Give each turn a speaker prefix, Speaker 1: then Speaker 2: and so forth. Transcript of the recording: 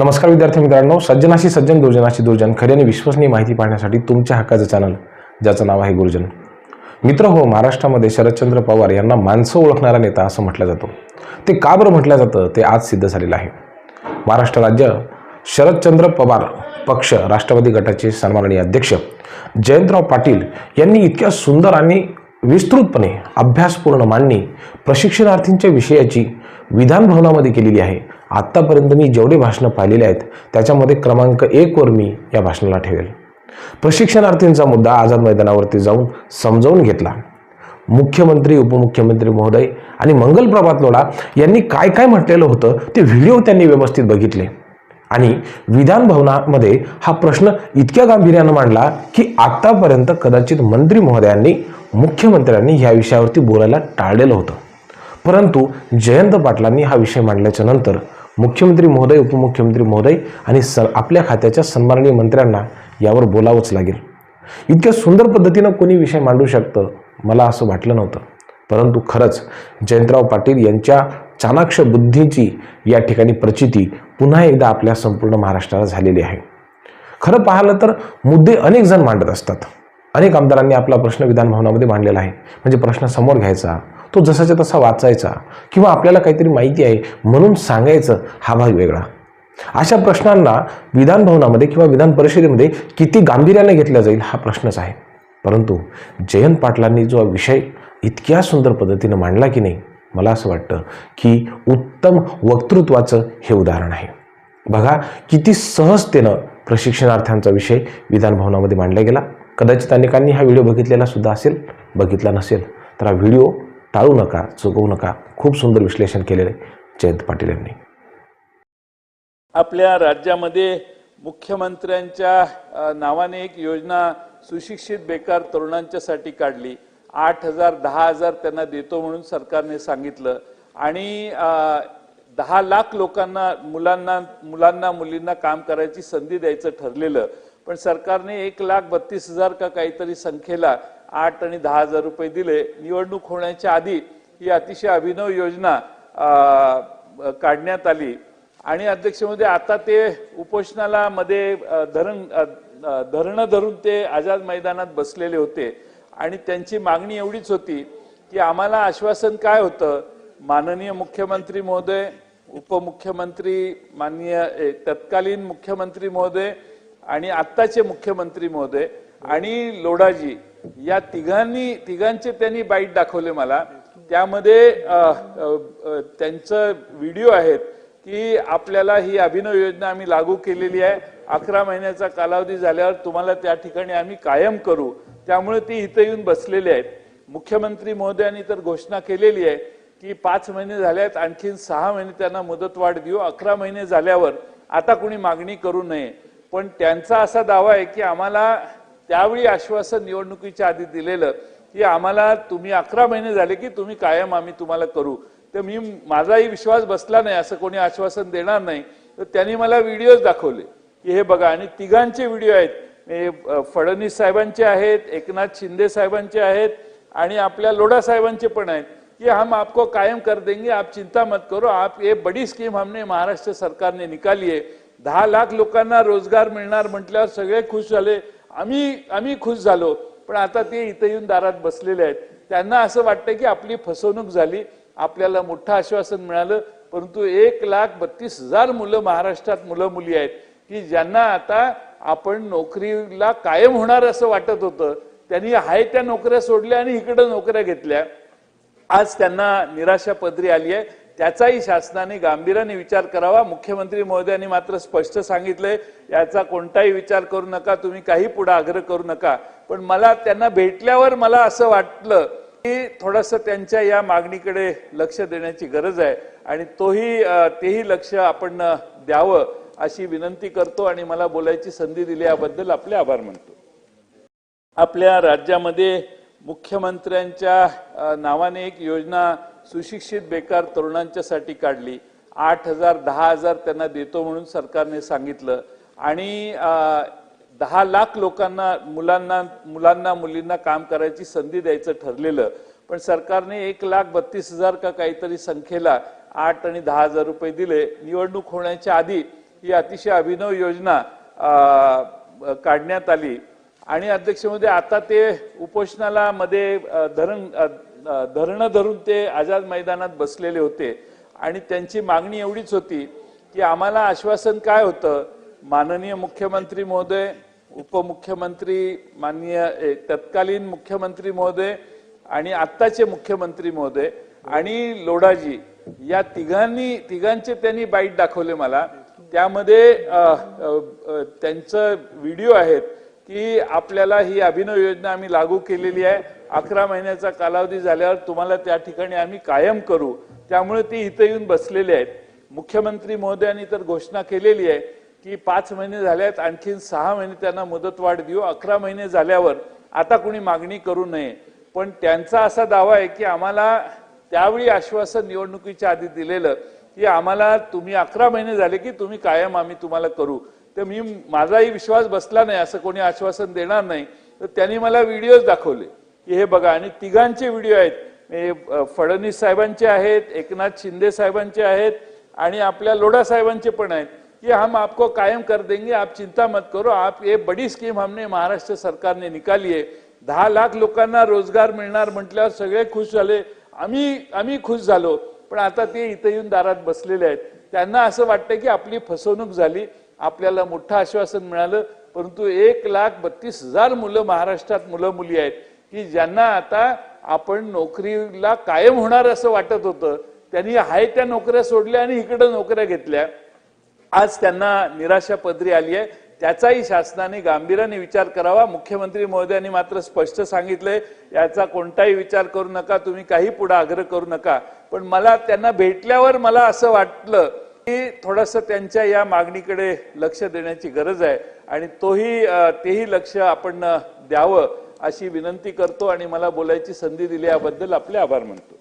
Speaker 1: नमस्कार विद्यार्थी मित्रांनो सज्जनाशी सज्जन दुर्जनाशी दुर्जन खरी आणि विश्वसनीय माहिती पाहण्यासाठी तुमच्या हक्काचं चॅनल ज्याचं नाव आहे गुरुजन. मित्र हो महाराष्ट्रामध्ये शरदचंद्र पवार यांना माणसं ओळखणारा नेता असं म्हटलं जातं. ते का बरं म्हटलं जातं? ते आज सिद्ध झालेलं आहे. महाराष्ट्र राज्य शरदचंद्र पवार पक्ष राष्ट्रवादी गटाचे सन्माननीय अध्यक्ष जयंतराव पाटील यांनी इतक्या सुंदर आणि विस्तृतपणे अभ्यासपूर्ण मांडणी प्रशिक्षणार्थींच्या विषयाची विधान भवनामध्ये केलेली आहे. आत्तापर्यंत मी जेवढी भाषणं पाहिलेली आहेत त्याच्यामध्ये क्रमांक एकवर मी या भाषणाला ठेवेल. प्रशिक्षणार्थींचा मुद्दा आझाद मैदानावरती जाऊन समजावून घेतला. मुख्यमंत्री उपमुख्यमंत्री महोदय आणि मंगल प्रभात लोढा यांनी काय काय म्हटलेलं होतं ते व्हिडिओ त्यांनी व्यवस्थित बघितले. आणि विधान भवनामध्ये हा प्रश्न इतक्या गांभीर्यानं मांडला की आतापर्यंत कदाचित मंत्री महोदयांनी मुख्यमंत्र्यांनी या विषयावरती बोलायला टाळलेलं होतं. परंतु जयंत पाटलांनी हा विषय मांडल्याच्या नंतर मुख्यमंत्री महोदय उपमुख्यमंत्री महोदय आणि स आपल्या खात्याच्या सन्माननीय मंत्र्यांना यावर बोलावंच लागेल. इतक्या सुंदर पद्धतीनं कोणी विषय मांडू शकतं मला असं वाटलं नव्हतं. परंतु खरंच जयंतराव पाटील यांच्या चाणाक्ष बुद्धीची या ठिकाणी प्रचिती पुन्हा एकदा आपल्या संपूर्ण महाराष्ट्राला झालेली आहे. खरं पाहिलं तर मुद्दे अनेक जण मांडत असतात. अनेक आमदारांनी आपला प्रश्न विधानभवनामध्ये मांडलेला आहे. म्हणजे प्रश्न समोर घ्यायचा तो जसाच्या तसा वाचायचा किंवा आपल्याला काहीतरी माहिती आहे म्हणून सांगायचं हा भाग वेगळा. अशा प्रश्नांना विधान भवनामध्ये किंवा विधान परिषदेमध्ये किती गांभीर्याने घेतला जाईल हा प्रश्नच आहे. परंतु जयंत पाटलांनी जो विषय इतक्या सुंदर पद्धतीनं मांडला की नाही मला असं वाटतं की उत्तम वक्तृत्वाचं हे उदाहरण आहे. बघा किती सहजतेनं प्रशिक्षणार्थ्यांचा विषय विधानभवनामध्ये मांडला गेला. कदाचित अनेकांनी हा व्हिडिओ बघितलेला सुद्धा असेल बघितला नसेल तर हा व्हिडिओ टाळू नका चुकवू नका. खूप सुंदर विश्लेषण केलेलं आहे जयंत पाटील यांनी.
Speaker 2: आपल्या राज्यामध्ये मुख्यमंत्र्यांच्या नावाने एक योजना सुशिक्षित बेकार तरुणांच्यासाठी काढली. आठ हजार दहा हजार त्यांना देतो म्हणून सरकारने सांगितलं. आणि दहा लाख लोकांना मुलांना मुलांना मुलींना काम करायची संधी द्यायचं ठरलेलं. पण सरकारने एक लाख बत्तीस हजार का काहीतरी संख्येला आठ आणि दहा हजार रुपये दिले. निवडणूक होण्याच्या आधी ही अतिशय अभिनव योजना काढण्यात आली. आणि अध्यक्ष महोदय आता ते उपोषणाला मध्ये धरण धरणं धरून ते आझाद मैदानात बसलेले होते. आणि त्यांची मागणी एवढीच होती की आम्हाला आश्वासन काय होतं? माननीय मुख्यमंत्री महोदय उपमुख्यमंत्री माननीय तत्कालीन मुख्यमंत्री महोदय आणि आत्ताचे मुख्यमंत्री महोदय आणि लोढाजी या तिघांनी तिघांचे त्यांनी बाईट दाखवले मला. त्यामध्ये त्यांचं व्हिडिओ आहेत की आपल्याला ही अभिनव योजना आम्ही लागू केलेली आहे. अकरा महिन्याचा कालावधी झाल्यावर तुम्हाला त्या ठिकाणी आम्ही कायम करू. त्यामुळे ती इथं येऊन बसलेले आहेत. मुख्यमंत्री महोदयांनी तर घोषणा केलेली आहे की पाच महिने झाले आहेत आणखीन सहा महिने त्यांना मुदतवाढ देऊ. अकरा महिने झाल्यावर आता कुणी मागणी करू नये. पण त्यांचा असा दावा आहे की आम्हाला त्यावेळी आश्वासन निवडणुकीच्या आधी दिलेलं की आम्हाला तुम्ही अकरा महिने झाले की तुम्ही कायम आम्ही तुम्हाला करू. तर मी माझाही विश्वास बसला नाही असं कोणी आश्वासन देणार नाही. तर त्यांनी मला व्हिडिओज दाखवले की हे बघा आणि तिघांचे व्हिडिओ आहेत. फडणवीस साहेबांचे आहेत एकनाथ शिंदे साहेबांचे आहेत आणि आपल्या लोढा साहेबांचे पण आहेत. कि हम आपको कायम कर देंगे आप चिंता मत करो आप ये बड़ी स्कीम हमने महाराष्ट्र सरकारने निकाली आहे. दहा लाख लोकांना रोजगार मिळणार म्हटल्यावर सगळे खुश झाले आम्ही आम्ही खुश झालो. पण आता ते इथं येऊन दारात बसलेले आहेत. त्यांना असं वाटतं की आपली फसवणूक झाली. आपल्याला मोठं आश्वासन मिळालं. परंतु एक लाख बत्तीस हजार मुलं महाराष्ट्रात मुलं मुली आहेत की ज्यांना आता आपण नोकरीला कायम होणार असं वाटत होतं. त्यांनी हाय त्या नोकऱ्या सोडल्या आणि इकडं नोकऱ्या घेतल्या. आज त्यांना निराशा पदरी आली आहे. त्याचाही शासनाने गांभीर्याने विचार करावा. मुख्यमंत्री महोदयांनी मात्र स्पष्ट सांगितलंय याचा कोणताही विचार करू नका तुम्ही काही पुढे आग्रह करू नका. पण मला त्यांना भेटल्यावर मला असं वाटलं की थोडस त्यांच्या या मागणीकडे लक्ष देण्याची गरज आहे आणि तोही तेही लक्ष आपण द्यावं अशी विनंती करतो आणि मला बोलायची संधी दिली याबद्दल आपले आभार मानतो. आपल्या राज्यामध्ये मुख्यमंत्र्यांच्या नावाने एक योजना सुशिक्षित बेकार तरुणांच्यासाठी काढली. आठ हजार दहा हजार त्यांना देतो म्हणून सरकारने सांगितलं. आणि दहा लाख लोकांना मुलांना मुलांना मुलींना काम करायची संधी द्यायचं ठरलेलं. पण सरकारने एक लाख बत्तीस हजार का काहीतरी संख्येला आठ आणि दहा हजार रुपये दिले. निवडणूक होण्याच्या आधी ही अतिशय अभिनव योजना काढण्यात आली. आणि अध्यक्षमध्ये आता ते उपोषणाला मध्ये धरण धरणं धरून ते आझाद मैदानात बसलेले होते. आणि त्यांची मागणी एवढीच होती की आम्हाला आश्वासन काय होतं? माननीय मुख्यमंत्री महोदय उपमुख्यमंत्री माननीय तत्कालीन मुख्यमंत्री महोदय आणि आत्ताचे मुख्यमंत्री महोदय आणि लोढाजी या तिघांनी तिघांचे त्यांनी बाईट दाखवले मला. त्यामध्ये त्यांचं व्हिडिओ आहेत. की आपल्याला ही अभिनव योजना आम्ही लागू केलेली आहे. अकरा महिन्याचा कालावधी झाल्यावर तुम्हाला त्या ठिकाणी आम्ही कायम करू. त्यामुळे ती इथं येऊन बसलेले आहेत. मुख्यमंत्री महोदयांनी तर घोषणा केलेली आहे की पाच महिने झाल्यात आणखीन सहा महिने त्यांना मुदतवाढ देऊ. अकरा महिने झाल्यावर आता कुणी मागणी करू नये. पण त्यांचा असा दावा आहे की आम्हाला त्यावेळी आश्वासन निवडणुकीच्या आधी दिलेलं की आम्हाला तुम्ही अकरा महिने झाले की तुम्ही कायम आम्ही तुम्हाला करू. तर मी माझाही विश्वास बसला नाही असं कोणी आश्वासन देणार नाही. तर त्यांनी मला व्हिडिओज दाखवले की हे बघा आणि तिघांचे व्हिडिओ आहेत. फडणवीस साहेबांचे आहेत एकनाथ शिंदे साहेबांचे आहेत आणि आपल्या लोढा साहेबांचे पण आहेत. कि हम आपको कायम कर देंगे आप चिंता मत करो आप ये बड़ी स्कीम हमने महाराष्ट्र सरकारने निकाली आहे. दहा लाख लोकांना रोजगार मिळणार म्हटल्यावर सगळे खुश झाले. आम्ही आम्ही खुश झालो. पण आता ते इथं येऊन दारात बसलेले आहेत. त्यांना असं वाटतं की आपली फसवणूक झाली आपल्याला मोठं आश्वासन मिळालं परंतु एक लाख बत्तीस हजार मुलं महाराष्ट्रात मुलं मुली आहेत की ज्यांना आता आपण नोकरीला कायम होणार असं वाटत होतं त्यांनी हाय त्या नोकऱ्या सोडल्या आणि इकडं नोकऱ्या घेतल्या. आज त्यांना निराशा पदरी आली आहे. त्याचाही शासनाने गांभीर्याने विचार करावा. मुख्यमंत्री महोदयांनी मात्र स्पष्ट सांगितलंय याचा कोणताही विचार करू नका तुम्ही काही पुढे आग्रह करू नका. पण मला त्यांना भेटल्यावर मला असं वाटलं की थोडस त्यांच्या या मागणीकडे लक्ष देण्याची गरज आहे आणि तोही तेही लक्ष आपण द्यावं अशी विनंती करतो आणि मला बोलायची संधी दिली याबद्दल आपले आभार मानतो.